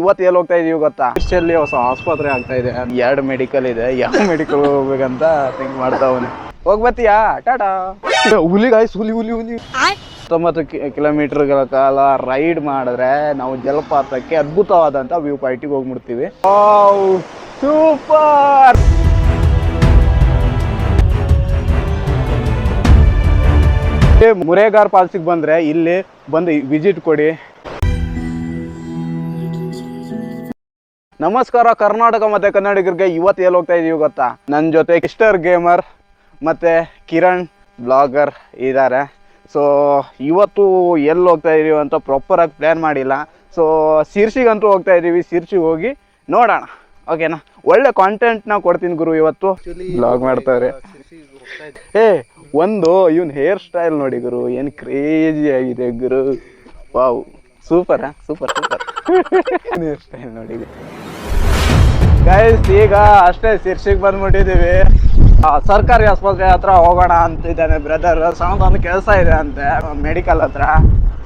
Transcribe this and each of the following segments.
ಇವತ್ತು ಎಲ್ಲಿ ಹೋಗ್ತಾ ಇದೀವಿ ಗೊತ್ತಾ? ಅಲ್ಲಿ ಹೊಸ ಆಸ್ಪತ್ರೆ ಆಗ್ತಾ ಇದೆ. ಎರಡು ಮೆಡಿಕಲ್ ಇದೆ. ಯಾವ ಮೆಡಿಕಲ್ ಹೋಗ್ಬೇಕಂತ ಥಿಂಕ್ ಮಾಡ್ತಾವನೆ ಹೋಗ್ಬತ್ತೀಯಾ ಟಾಟಾ. ಹುಲಿ ಗಾಯ್ಸ್ ಹುಲಿ ಹುಲಿ ಹುಲಿ. ಹತ್ತೊಂಬತ್ತು ಕಿಲೋಮೀಟರ್ಗಳ ಕಾಲ ರೈಡ್ ಮಾಡಿದ್ರೆ ನಾವು ಜಲಪಾತಕ್ಕೆ ಅದ್ಭುತವಾದಂತ ವ್ಯೂ ಪಾಯಿಂಟಿಗೆ ಹೋಗ್ಬಿಡ್ತೀವಿ. ಸೂಪರ್ ಮುರೇಗಾರ್ ಪಾಲ್ಸಿಗೆ ಬಂದ್ರೆ ಇಲ್ಲಿ ಬಂದು ವಿಸಿಟ್ ಕೊಡಿ. ನಮಸ್ಕಾರ ಕರ್ನಾಟಕ ಮತ್ತೆ ಕನ್ನಡಿಗರಿಗೆ ಇವತ್ತು ಎಲ್ಲಿ ಹೋಗ್ತಾ ಇದೀವಿ ಗೊತ್ತಾ? ನನ್ನ ಜೊತೆ ಕಿಸ್ಟರ್ ಗೇಮರ್ ಮತ್ತೆ ಕಿರಣ್ ಬ್ಲಾಗರ್ ಇದ್ದಾರೆ. ಸೊ ಇವತ್ತು ಎಲ್ಲಿ ಹೋಗ್ತಾ ಇದೀವಿ ಅಂತ ಪ್ರಾಪರಾಗಿ ಪ್ಲ್ಯಾನ್ ಮಾಡಿಲ್ಲ. ಸೊ ಶೀರ್ಷಿಗಂತೂ ಹೋಗ್ತಾ ಇದೀವಿ. ಶೀರ್ಷಿಗೆ ಹೋಗಿ ನೋಡೋಣ. ಓಕೆನಾ ಒಳ್ಳೆ ಕಾಂಟೆಂಟ್ನ ಕೊಡ್ತೀನಿ ಗುರು ಇವತ್ತು. ಬ್ಲಾಗ್ ಮಾಡ್ತಾರೆ ಏ ಒಂದು ಇವನ್ ಹೇರ್ ಸ್ಟೈಲ್ ನೋಡಿ ಗುರು. ಏನು ಕ್ರೇಜಿ ಆಗಿದೆ ಗುರು. Wow super super super hair style ನೋಡಿ. ಗೈಸ್ ಈಗ ಅಷ್ಟೇ ಶಿರ್ಷಿಗೆ ಬಂದ್ಬಿಟ್ಟಿದೀವಿ. ಆ, ಸರ್ಕಾರಿ ಆಸ್ಪತ್ರೆ ಹತ್ರ ಹೋಗೋಣ ಅಂತಿದ್ದಾನೆ ಬ್ರದರ್ ಸಣ್ಣದೊಂದು ಕೆಲಸ ಇದೆ ಅಂತೆ ಮೆಡಿಕಲ್ ಹತ್ರ.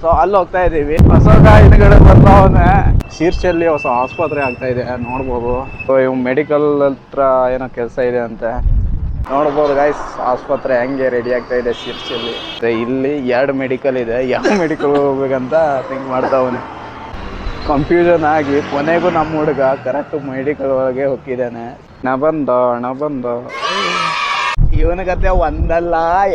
ಸೊ ಅಲ್ಲಿ ಹೋಗ್ತಾ ಇದೀವಿ. ಹೊಸ ಹಿಂದ್ಗಡೆ ಬರ್ತಾವನೆ ಶೀರ್ಷಲ್ಲಿ ಹೊಸ ಆಸ್ಪತ್ರೆ ಆಗ್ತಾ ಇದೆ ನೋಡ್ಬೋದು. ಸೊ ಇವ್ ಮೆಡಿಕಲ್ ಹತ್ರ ಏನೋ ಕೆಲಸ ಇದೆ ಅಂತೆ. ನೋಡ್ಬೋದು ಗೈಸ್ ಆಸ್ಪತ್ರೆ ಹೆಂಗೆ ರೆಡಿ ಆಗ್ತಾ ಇದೆ ಶೀರ್ಷಲ್ಲಿ ಇಲ್ಲಿ ಎರಡು ಮೆಡಿಕಲ್ ಇದೆ ಯಾವ ಮೆಡಿಕಲ್ ಹೋಗ್ಬೇಕಂತ ಥಿಂಕ್ ಮಾಡ್ತಾವನೆ ಕನ್ಫ್ಯೂಷನ್ ಆಗಿ ಕೊನೆಗೂ ನಮ್ಮ ಹುಡುಗ ಕರೆಕ್ಟ್ ಮೆಡಿಕಲ್ ಒಳಗೆ ಹೋಗಿದ್ದಾನೆ ನಾ ಬಂದ ನಾ ಬಂದ. ಇವನ ಕತೆ ಒಂದಲ್ಲ,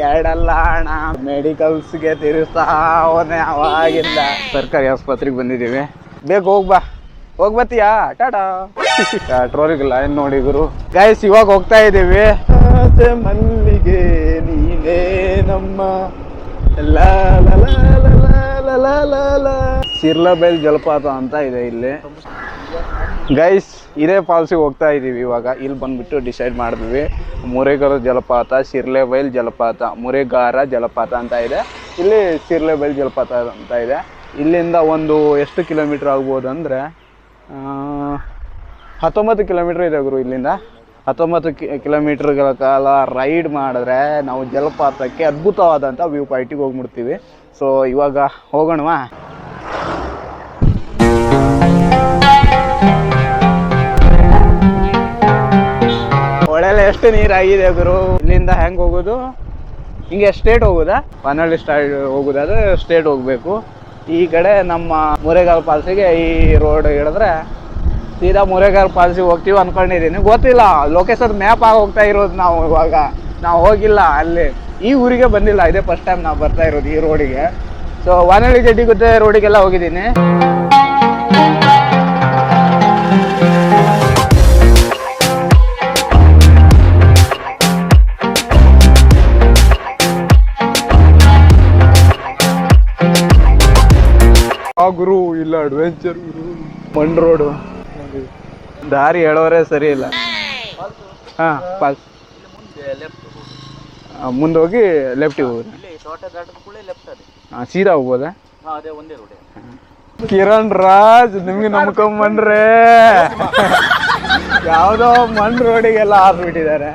ಎರಡಲ್ಲ ಅಣ್ಣ. ಮೆಡಿಕಲ್ಸ್ಗೆ ತಿರುಸ್ತಾ ಅವನೇ ಅವಾಗಿಂದ. ಸರ್ಕಾರಿ ಆಸ್ಪತ್ರೆಗೆ ಬಂದಿದ್ದೀವಿ. ಬೇಗ ಹೋಗ್ಬಾ ಹೋಗ್ ಬತ್ತೀಯಾ ಟಾಟಾ ಟ್ರೋಲಿಗೆ ಲೈನ್ ನೋಡಿ ಗುರು. ಗೈಸ್ ಇವಾಗ ಹೋಗ್ತಾ ಇದ್ದೀವಿ. ಮಲ್ಲಿಗೆ ನೀನೇ ನಮ್ಮ. ಲಾ ಲಾ ಲಾ ಲಾ. ಸಿರ್ಲಬೈಲ್ ಜಲಪಾತ ಅಂತ ಇದೆ ಇಲ್ಲಿ. ಗೈಸ್ ಇದೇ ಫಾಲ್ಸಿಗೆ ಹೋಗ್ತಾ ಇದ್ದೀವಿ ಇವಾಗ. ಇಲ್ಲಿ ಬಂದ್ಬಿಟ್ಟು ಡಿಸೈಡ್ ಮಾಡಿದ್ವಿ. ಮುರೇಗಾರ ಜಲಪಾತ ಶಿರ್ಲೆಬೈಲ್ ಜಲಪಾತ, ಮುರೇಗಾರ ಜಲಪಾತ ಅಂತ ಇದೆ. ಇಲ್ಲಿ ಶಿರ್ಲೆಬೈಲ್ ಜಲಪಾತ ಅಂತ ಇದೆ. ಇಲ್ಲಿಂದ ಒಂದು ಎಷ್ಟು ಕಿಲೋಮೀಟ್ರ್ ಆಗ್ಬೋದು ಅಂದರೆ ಹತ್ತೊಂಬತ್ತು ಕಿಲೋಮೀಟ್ರ್ ಇದೆ ಗುರು ಇಲ್ಲಿಂದ. ಹತ್ತೊಂಬತ್ತು ಕಿ, ಕಿಲೋಮೀಟ್ರ್ಗಳ ಕಾಲ ರೈಡ್ ಮಾಡಿದ್ರೆ ನಾವು ಜಲಪಾತಕ್ಕೆ ಅದ್ಭುತವಾದಂಥ ವ್ಯೂ ಪಾಯಿಂಟಿಗೆ ಹೋಗ್ಬಿಡ್ತೀವಿ. ಸೊ ಇವಾಗ ಹೋಗೋಣವಾ? ಎಷ್ಟು ನೀರಾಗಿದೆ ಗುರು? ಇಲ್ಲಿಂದ ಹೆಂಗೆ ಹೋಗೋದು? ಹಿಂಗೆ ಸ್ಟೇಟ್ ಹೋಗೋದಾ? ಪನಹಳ್ಳಿ ಸ್ಟೈಡ್ ಹೋಗೋದಾದ್ರೆ ಸ್ಟೇಟ್ ಹೋಗಬೇಕು. ಈ ಕಡೆ ನಮ್ಮ ಮುರೇಗಾಲ್ ಪಾಲ್ಸಿಗೆ ಈ ರೋಡ್ ಹಿಡಿದ್ರೆ ಸೀದಾ ಮುರೇಗಾಲ್ ಫಾಲ್ಸಿಗೆ ಹೋಗ್ತೀವಿ ಅನ್ಕೊಂಡಿದ್ದೀನಿ ಗೊತ್ತಿಲ್ಲ ಲೊಕೇಶನ್ ಮ್ಯಾಪ್ ಆಗಿ ಹೋಗ್ತಾ ಇರೋದು ನಾವು ಇವಾಗ. ನಾವು ಹೋಗಿಲ್ಲ ಅಲ್ಲಿ. ಈ ಊರಿಗೆ ಬಂದಿಲ್ಲ, ಇದೇ ಫಸ್ಟ್ ಟೈಮ್ ನಾವು ಬರ್ತಾ ಇರೋದು ಈ ರೋಡಿಗೆ ಸೊ ವಾನಳ್ಳಿ ಜಡ್ಡಿ ಗುದ್ದೆ ರೋಡಿಗೆಲ್ಲ ಹೋಗಿದ್ದೀನಿ. ಇಲ್ಲ ಅಡ್ವೆಂಚರ್ ಮಣ್ ರೋಡು ದಾರಿ ಹೇಳೋರೆ ಸರಿ ಇಲ್ಲ. ಹಾ ಪಾಸ್. ಮುಂದೆ ಹೋಗಿ ಲೆಫ್ಟಿಗೆ ಹೋಗೋದು ಹಾಂ ಸೀದಾ ಹೋಗ್ಬೋದಾ? ಕಿರಣ್ ರಾಜ್ ನಿಮ್ಗೆ ನಂಬ್ಕೊಂಬಂದ್ರೆ. ಯಾವುದೋ ಮಣ್ ರೋಡಿಗೆಲ್ಲ ಹಾಕ್ಬಿಟ್ಟಿದ್ದಾರೆ.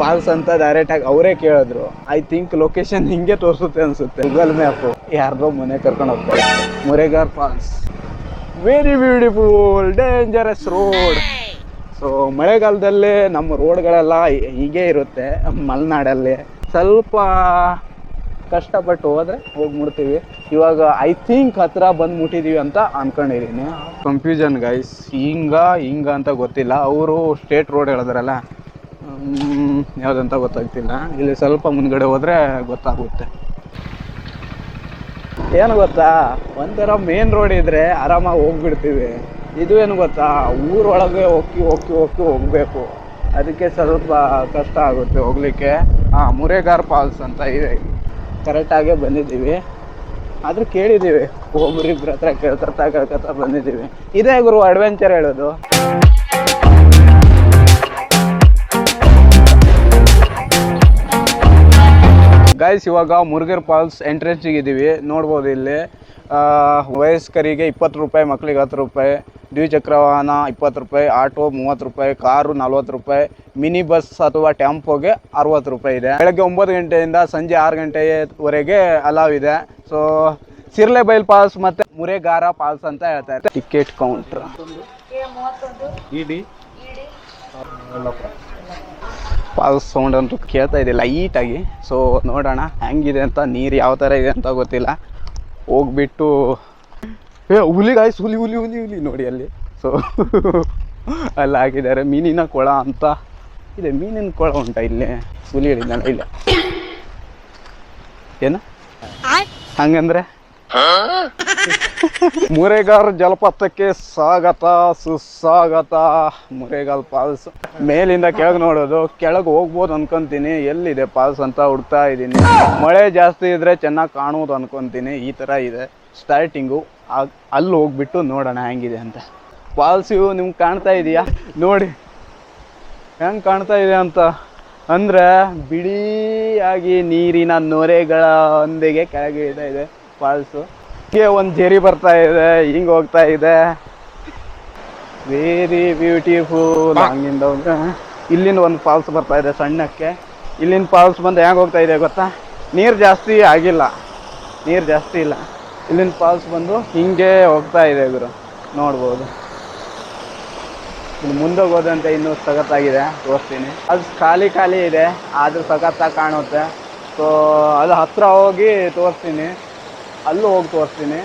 ಪಾಲ್ಸ್ ಅಂತ ಡೈರೆಕ್ಟ್ ಆಗಿ ಅವರೇ ಕೇಳಿದ್ರು. ಐ ಥಿಂಕ್ ಲೊಕೇಶನ್ ಹಿಂಗೆ ತೋರಿಸುತ್ತೆ ಅನ್ಸುತ್ತೆ. ಗೂಗಲ್ ಮ್ಯಾಪ್ ಯಾರ್ದೋ ಮನೆ ಕರ್ಕೊಂಡು ಹೋಗ್ತಾರೆ. Muregar falls very beautiful dangerous road so ಮಳೆಗಾಲದಲ್ಲಿ ನಮ್ಮ ರೋಡ್ಗಳೆಲ್ಲ ಹೀಗೆ ಇರುತ್ತೆ, ಮಲೆನಾಡಲ್ಲಿ. ಸ್ವಲ್ಪ ಕಷ್ಟಪಟ್ಟು ಹೋದ್ರೆ ಹೋಗಿ ಮುಡ್ತೀವಿ ಇವಾಗ ಐ ಥಿಂಕ್ ಹತ್ರ ಬಂದು ಮುಟ್ಟಿದೀವಿ ಅಂತ ಅನ್ಕೊಂಡಿದ್ದೀನಿ ಕನ್ಫ್ಯೂಷನ್ ಗೈಸ್ ಹಿಂಗ ಹಿಂಗ ಅಂತ ಗೊತ್ತಿಲ್ಲ. ಅವರು ಸ್ಟೇಟ್ ರೋಡ್ ಹೇಳಿದ್ರಲ್ಲ ಯಾವ್ದಂತ ಗೊತ್ತಾಗ್ತಿಲ್ಲ. ಇಲ್ಲಿ ಸ್ವಲ್ಪ ಮುಂದ್ಗಡೆ ಹೋದ್ರೆ ಗೊತ್ತಾಗುತ್ತೆ. ಏನು ಗೊತ್ತಾ? ಒಂಥರ ಮೇನ್ ರೋಡ್ ಇದ್ರೆ ಆರಾಮಾಗಿ ಹೋಗ್ಬಿಡ್ತೀವಿ. ಇದು ಏನು ಗೊತ್ತಾ? ಊರೊಳಗೆ ಹೋಗಿ ಹೋಗಿ ಹೋಗಿ ಹೋಗ್ಬೇಕು. ಅದಕ್ಕೆ ಸ್ವಲ್ಪ ಕಷ್ಟ ಆಗುತ್ತೆ ಹೋಗ್ಲಿಕ್ಕೆ. ಹಾಂ ಮುರೇಗಾರ್ ಫಾಲ್ಸ್ ಅಂತ ಇದೆ. ಕರೆಕ್ಟಾಗೇ ಬಂದಿದ್ದೀವಿ. ಆದರೂ ಕೇಳಿದ್ದೀವಿ. ಒಬ್ರಿಬ್ರ ಹತ್ರ ಕೇಳ್ಕೊತಾ ಕೇಳ್ಕೊತಾ ಬಂದಿದ್ದೀವಿ. ಇದೇ ಗುರು ಅಡ್ವೆಂಚರ್ ಹೇಳೋದು. ಗೈಸ್ ಇವಾಗ ಮುರುಗೇರ್ ಫಾಲ್ಸ್ ಎಂಟ್ರೆನ್ಸಿಗೆ ಇದ್ದೀವಿ ನೋಡ್ಬೋದು ಇಲ್ಲಿ. ಆ, ವಯಸ್ಕರಿಗೆ ಇಪ್ಪತ್ತು ರೂಪಾಯಿ ಮಕ್ಕಳಿಗೆ ಹತ್ತು ರೂಪಾಯಿ ದ್ವಿಚಕ್ರ ವಾಹನ ಇಪ್ಪತ್ತು ರೂಪಾಯಿ ಆಟೋ ಮೂವತ್ತು ರೂಪಾಯಿ ಕಾರು ನಲ್ವತ್ತು ರೂಪಾಯಿ ಮಿನಿ ಬಸ್ ಅಥವಾ ಟೆಂಪೋಗೆ ಅರವತ್ತು ರೂಪಾಯಿ ಇದೆ. ಬೆಳಗ್ಗೆ ಒಂಬತ್ತು ಗಂಟೆಯಿಂದ ಸಂಜೆ ಆರು ಗಂಟೆವರೆಗೆ ಅಲಾವ್ ಇದೆ. ಸೊ ಸಿರ್ಲೆ ಬೈಲ್ ಪಾಲ್ಸ್ ಮತ್ತು ಮುರೇಗಾರ ಪಾಲ್ಸ್ ಅಂತ ಹೇಳ್ತಾರೆ. ಟಿಕೆಟ್ ಕೌಂಟ್ರ್ ಫಾಲ್ಸ್ ಸೌಂಡ್ ಅಂತೂ ಕೇಳ್ತಾ ಇದೆ ಲೈಟಾಗಿ ಸೊ ನೋಡೋಣ ಹೆಂಗಿದೆ ಅಂತ ನೀರು ಯಾವ ಥರ ಇದೆ ಅಂತ ಗೊತ್ತಿಲ್ಲ. ಹೋಗ್ಬಿಟ್ಟು ಏ ಹುಲಿ ಗಾಯ್ಸ್ ಹುಲಿ ಹುಲಿ ಹುಲಿ ಹುಲಿ ನೋಡಿ ಅಲ್ಲಿ. ಸೊ ಅಲ್ಲಿ ಹಾಕಿದ್ದಾರೆ. ಮೀನಿನ ಕೊಳ ಅಂತ. ಇದೆ ಮೀನಿನ ಕೊಳ ಉಂಟ ಇಲ್ಲಿ ಹುಲಿ ಹೇಳಿದ್ದಾನೆ ಇಲ್ಲ. ಏನು? ಹಂಗಂದ್ರೆ? ಮುರೆಗಾರ್ ಜಲಪಾತಕ್ಕೆ ಸ್ವಾಗತ, ಸುಸ್ವಾಗತ. ಮುರೇಗಾಲ್ ಪಾಲ್ಸ್. ಮೇಲಿಂದ ಕೆಳಗೆ ನೋಡೋದು, ಕೆಳಗೆ ಹೋಗ್ಬೋದು ಅನ್ಕೊಂತೀನಿ. ಎಲ್ಲಿದೆ ಪಾಲ್ಸ್ ಅಂತ ಹುಡ್ತಾ ಇದ್ದೀನಿ. ಮಳೆ ಜಾಸ್ತಿ ಇದ್ರೆ ಚೆನ್ನಾಗಿ ಕಾಣುವುದು ಅನ್ಕೊಂತೀನಿ. ಈ ಥರ ಇದೆ. ಸ್ಟಾರ್ಟಿಂಗು ಅಲ್ಲಿ ಹೋಗ್ಬಿಟ್ಟು ನೋಡೋಣ ಹೆಂಗಿದೆ ಅಂತ. ಫಾಲ್ಸ್ ಇವು ನಿಮ್ಗೆ ಕಾಣ್ತಾ ಇದೆಯಾ? ನೋಡಿ. ಹೆಂಗೆ ಕಾಣ್ತಾ ಇದೆ ಅಂತ. ಅಂದ್ರೆ ಬಿಳಿಯಾಗಿ ನೀರಿನ ನೊರೆಗಳೊಂದಿಗೆ ಕೆಳಗೆ ಇದೆ ಫಾಲ್ಸು ಹೀಗೆ ಒಂದು ಜೇರಿ ಬರ್ತಾ ಇದೆ ಹಿಂಗೆ ಹೋಗ್ತಾ ಇದೆ. ವೆರಿ ಬ್ಯೂಟಿಫುಲ್ ಹಂಗಿಂದ ಇಲ್ಲಿಂದ ಒಂದು ಫಾಲ್ಸ್ ಬರ್ತಾ ಇದೆ ಸಣ್ಣಕ್ಕೆ. ಇಲ್ಲಿಂದ ಫಾಲ್ಸ್ ಬಂದು ಹೆಂಗೆ ಹೋಗ್ತಾ ಇದೆ ಗೊತ್ತಾ? ನೀರು ಜಾಸ್ತಿ ಆಗಿಲ್ಲ. ನೀರು ಜಾಸ್ತಿ ಇಲ್ಲ. ಇಲ್ಲಿನ ಫಾಲ್ಸ್ ಬಂದು ಹಿಂಗೆ ಹೋಗ್ತಾ ಇದೆ ಗುರು. ನೋಡ್ಬೋದು. ಇಲ್ಲಿ ಮುಂದೆ ಹೋದಂತೆ ಇನ್ನೂ ಸಖತ್ತಾಗಿದೆ ತೋರಿಸ್ತೀನಿ. ಅದು ಖಾಲಿ ಖಾಲಿ ಇದೆ ಆದರೂ ಸಖತ್ತಾಗಿ ಕಾಣುತ್ತೆ. ಸೊ ಅದು ಹತ್ತಿರ ಹೋಗಿ ತೋರಿಸ್ತೀನಿ. ಅಲ್ಲೂ ಹೋಗಿ ತೋರಿಸ್ತೀನಿ.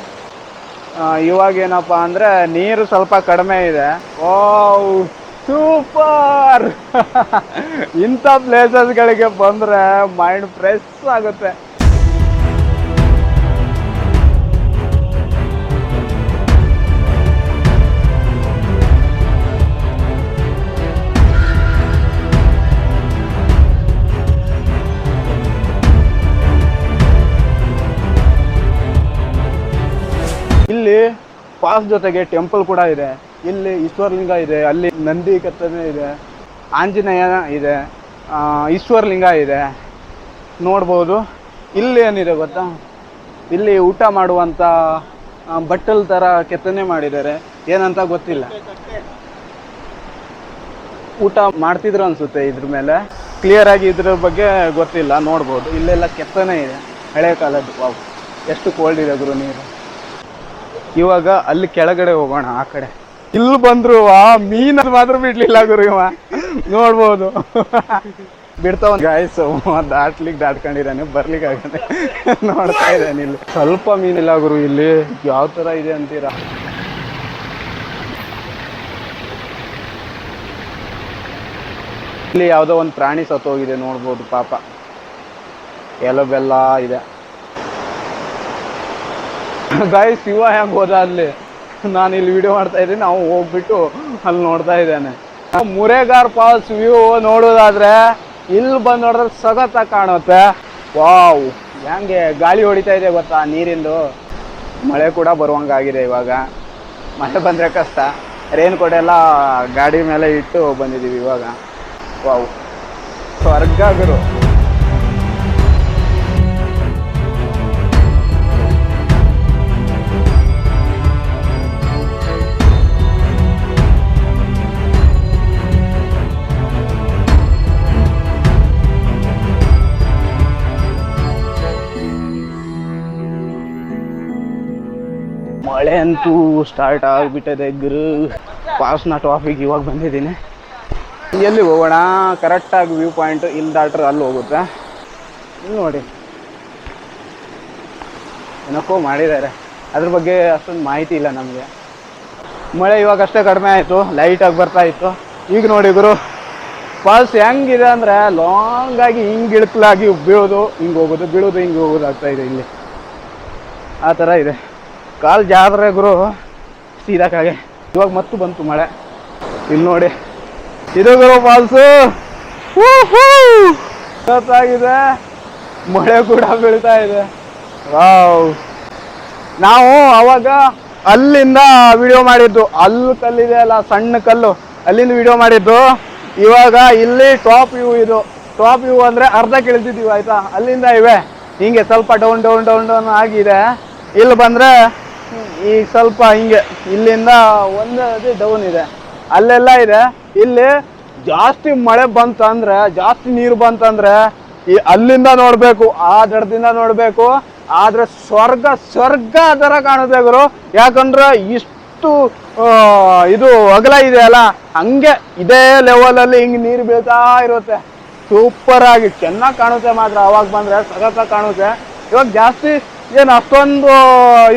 ಇವಾಗ ಏನಪ್ಪ ಅಂದರೆ ನೀರು ಸ್ವಲ್ಪ ಕಡಿಮೆ ಇದೆ. ಓ ಸೂಪರ್. ಇಂಥ ಪ್ಲೇಸಸ್ಗಳಿಗೆ ಬಂದರೆ ಮೈಂಡ್ ಫ್ರೆಶ್ ಆಗುತ್ತೆ. ಇಲ್ಲಿ ಪಾಸ್ ಜೊತೆಗೆ ಟೆಂಪಲ್ ಕೂಡ ಇದೆ. ಇಲ್ಲಿ ಈಶ್ವರಲಿಂಗ ಇದೆ, ಅಲ್ಲಿ ನಂದಿ ಕೆತ್ತನೆ ಇದೆ, ಆಂಜನೇಯ ಇದೆ ಈಶ್ವರಲಿಂಗ ಇದೆ. ನೋಡ್ಬೋದು. ಇಲ್ಲಿ ಏನಿದೆ ಗೊತ್ತಾ? ಇಲ್ಲಿ ಊಟ ಮಾಡುವಂಥ ಬಟ್ಟಲ್ ಥರ ಕೆತ್ತನೆ ಮಾಡಿದ್ದಾರೆ. ಏನಂತ ಗೊತ್ತಿಲ್ಲ. ಊಟ ಮಾಡ್ತಿದ್ರು ಅನ್ಸುತ್ತೆ ಇದ್ರ ಮೇಲೆ. ಕ್ಲಿಯರ್ ಆಗಿ ಇದ್ರ ಬಗ್ಗೆ ಗೊತ್ತಿಲ್ಲ, ನೋಡ್ಬೋದು. ಇಲ್ಲೆಲ್ಲ ಕೆತ್ತನೆ ಇದೆ, ಹಳೆ ಕಾಲದ್ದು. ಎಷ್ಟು ಕೋಲ್ಡ್ ಇದೆ ಗುರು ನೀರು. ಇವಾಗ ಅಲ್ಲಿ ಕೆಳಗಡೆ ಹೋಗೋಣ, ಆ ಕಡೆ. ಇಲ್ಲಿ ಬಂದ್ರು, ಆ ಮೀನ್ ಮಾತ್ರ ಬಿಡ್ಲಿಲ್ಲ ಗುರು ಇವ. ನೋಡ್ಬೋದು. ಬಿಡ್ತಾವ ಗಾಯ್ಸ್ ದಾಟ್ಲಿಕ್ಕೆ ದಾಟ್ಕೊಂಡಿದ್ದಾನೆ ಬರ್ಲಿಕ್ಕೆ ಆಗದೆ. ನೋಡ್ತಾ ಇದ್ದಾನೆ ಇಲ್ಲಿ. ಸ್ವಲ್ಪ ಮೀನಿಲ್ಲ ಗುರು ಇಲ್ಲಿ. ಯಾವ ತರ ಇದೆ ಅಂತೀರಾ? ಇಲ್ಲಿ ಯಾವುದೋ ಒಂದು ಪ್ರಾಣಿ ಸತ್ತೋಗಿದೆ, ನೋಡ್ಬೋದು ಪಾಪ. ಎಲ್ಲೋ ಬೆಲ್ಲ ಇದೆ. ಗಾಯ ಶಿವ ಹೆಂಗ್ ಹೋದ ಅಲ್ಲಿ ನಾನು ಇಲ್ಲಿ ವಿಡಿಯೋ ಮಾಡ್ತಾ ಇದ್ದೀನಿ ನಾವು ಹೋಗ್ಬಿಟ್ಟು ಅಲ್ಲಿ ನೋಡ್ತಾ ಇದ್ದೇನೆ. ಮುರೇಗಾರ್ ಫಾಲ್ಸ್ ವ್ಯೂ ನೋಡೋದಾದ್ರೆ, ಇಲ್ಲಿ ಬಂದು ನೋಡಿದ್ರೆ ಸಖತ್ತಾಗಿ ಕಾಣುತ್ತೆ. ವಾವ್, ಹೆಂಗೆ ಗಾಳಿ ಹೊಡಿತಾ ಇದೆ ಗೊತ್ತಾ ನೀರಿಂದು? ಮಳೆ ಕೂಡ ಬರುವಂಗಾಗಿದೆ ಇವಾಗ. ಮಳೆ ಬಂದರೆ ಕಷ್ಟ. ರೇನ್ ಕೋಟ್ ಎಲ್ಲ ಗಾಡಿ ಮೇಲೆ ಇಟ್ಟು ಬಂದಿದ್ದೀವಿ ಇವಾಗ. ವಾವ್, ಸ್ವರ್ಗ ಮಳೆ ಅಂತೂ ಸ್ಟಾರ್ಟ್ ಆಗಿಬಿಟ್ಟಿದೆ ಗುರು ಪಾಸ್ನ ಟಾಪಿಗೆ ಇವಾಗ ಬಂದಿದ್ದೀನಿ. ಎಲ್ಲಿ ಹೋಗೋಣ? ಕರೆಕ್ಟಾಗಿ ವ್ಯೂ ಪಾಯಿಂಟ್ ಇಲ್ಲಿ ದಾಟ್ರೆ ಅಲ್ಲಿ ಹೋಗುತ್ತೆ? ನೋಡಿ. ಏನಕ್ಕೋ ಮಾಡಿದ್ದಾರೆ. ಅದ್ರ ಬಗ್ಗೆ ಅಷ್ಟೊಂದು ಮಾಹಿತಿ ಇಲ್ಲ ನಮಗೆ. ಮಳೆ ಇವಾಗ ಅಷ್ಟೇ ಕಡಿಮೆ ಆಯಿತು ಲೈಟಾಗಿ ಬರ್ತಾ ಇತ್ತು. ಈಗ ನೋಡಿ ಗುರು ಫಾಲ್ಸ್ ಹೆಂಗಿದೆ ಅಂದರೆ ಲಾಂಗಾಗಿ ಹಿಂಗೆ ಇಳ್ಕಲಾಗಿ ಬೀಳೋದು, ಹಿಂಗೆ ಹೋಗೋದು, ಬೀಳೋದು, ಹಿಂಗೆ ಹೋಗೋದು ಆಗ್ತಾ ಇದೆ ಇಲ್ಲಿ. ಆ ಥರ ಇದೆ. ಕಾಲು ಜಾದ್ರೆ ಗುರು ಸೀದಾಕಾಗೆ. ಇವಾಗ ಮತ್ತು ಬಂತು ಮಳೆ. ಇಲ್ಲಿ ನೋಡಿ. ಇದು ಗುರು ಫಾಲ್ಸು ಗೊತ್ತಾಗಿದೆ ಮಳೆ ಕೂಡ ಬೀಳ್ತಾ ಇದೆ. ವಾವ್. ನಾವು ಅವಾಗ ಅಲ್ಲಿಂದ ವಿಡಿಯೋ ಮಾಡಿದ್ದು. ಅಲ್ಲಿ ಕಲ್ಲಿದೆ ಅಲ್ಲ ಸಣ್ಣ ಕಲ್ಲು. ಅಲ್ಲಿಂದ ವಿಡಿಯೋ ಮಾಡಿದ್ದು. ಇವಾಗ ಇಲ್ಲಿ ಟಾಪ್ ವ್ಯೂ ಇದು. ಟಾಪ್ ವ್ಯೂ ಅಂದ್ರೆ ಅರ್ಧ ಕೇಳ್ತಿದ್ದೀವಿ ಆಯಿತಾ? ಅಲ್ಲಿಂದ ಇವೆ. ಹಿಂಗೆ ಸ್ವಲ್ಪ ಡೌನ್ ಡೌನ್ ಡೌನ್ ಡೌನ್ ಆಗಿದೆ. ಇಲ್ಲಿ ಬಂದ್ರೆ ಈಗ ಸ್ವಲ್ಪ ಹಿಂಗೆ, ಇಲ್ಲಿಂದ ಒಂದೇ ಡೌನ್ ಇದೆ. ಅಲ್ಲೆಲ್ಲ ಇದೆ. ಇಲ್ಲಿ ಜಾಸ್ತಿ ಮಳೆ ಬಂತಂದ್ರೆ, ಜಾಸ್ತಿ ನೀರು ಬಂತಂದ್ರೆ, ಈ ಅಲ್ಲಿಂದ ನೋಡಬೇಕು, ಆ ದಡದಿಂದ ನೋಡಬೇಕು. ಆದ್ರೆ ಸ್ವರ್ಗ ಸ್ವರ್ಗ ಅದರ ಕಾಣುತ್ತೆ ಗುರು. ಯಾಕಂದ್ರೆ ಇಷ್ಟು ಇದು ಅಗಲ ಇದೆ ಅಲ್ಲ, ಹಂಗೆ ಇದೇ ಲೆವೆಲಲ್ಲಿ ಹಿಂಗ್ ನೀರು ಬೀಳ್ತಾ ಇರುತ್ತೆ. ಸೂಪರ್ ಆಗಿ ಚೆನ್ನಾಗಿ ಕಾಣುತ್ತೆ ಮಾತ್ರ. ಅವಾಗ ಬಂದ್ರೆ ಸಖತ್ತಾಗಿ ಕಾಣುತ್ತೆ. ಇವಾಗ ಜಾಸ್ತಿ ಏನು ಅಷ್ಟೊಂದು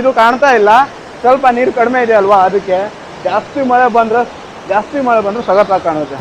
ಇದು ಕಾಣ್ತಾ ಇಲ್ಲ. ಸ್ವಲ್ಪ ನೀರು ಕಡಿಮೆ ಇದೆ ಅಲ್ವಾ ಅದಕ್ಕೆ? ಜಾಸ್ತಿ ಮಳೆ ಬಂದರೆ ಜಾಸ್ತಿ ಮಳೆ ಬಂದರೆ ಸಗತ್ತಾಗಿ ಕಾಣುತ್ತೆ.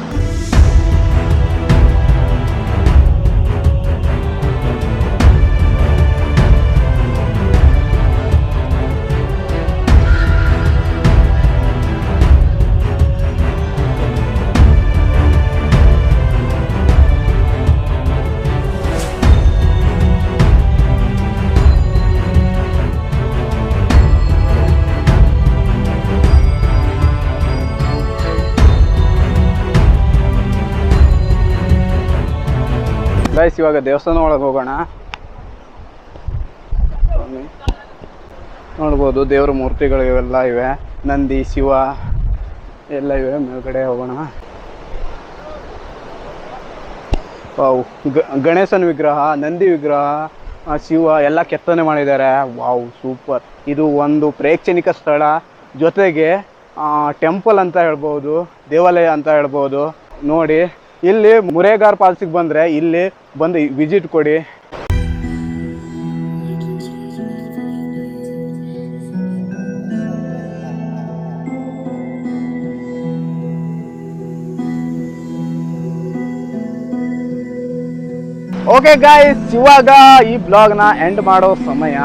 ಇವಾಗ ದೇವಸ್ಥಾನ ಒಳಗೆ ಹೋಗೋಣ. ನೋಡ್ಬೋದು ದೇವ್ರ ಮೂರ್ತಿಗಳು ಇವೆಲ್ಲ ಇವೆ. ನಂದಿ, ಶಿವ ಎಲ್ಲ ಇವೆ. ಮೇಲ್ಗಡೆ ಹೋಗೋಣ. ವಾವ್. ಗಣೇಶನ ವಿಗ್ರಹ, ನಂದಿ ವಿಗ್ರಹ ಶಿವ ಎಲ್ಲ ಕೆತ್ತನೆ ಮಾಡಿದ್ದಾರೆ. Wow, super. ಇದು ಒಂದು ಪ್ರೇಕ್ಷಣಿಕ ಸ್ಥಳ. ಜೊತೆಗೆ ಟೆಂಪಲ್ ಅಂತ ಹೇಳ್ಬೋದು, ದೇವಾಲಯ ಅಂತ ಹೇಳ್ಬೋದು. ನೋಡಿ. ಇಲ್ಲಿ ಮುರೇಗಾರ್ ಪಾಲ್ಸಿಗೆ ಬಂದರೆ ಇಲ್ಲಿ ಬಂದು ವಿಸಿಟ್ ಕೊಡಿ. ಓಕೆ ಗಾಯ್ಸ್ ಇವಾಗ ಈ ಬ್ಲಾಗ್ನ ಎಂಡ್ ಮಾಡೋ ಸಮಯ.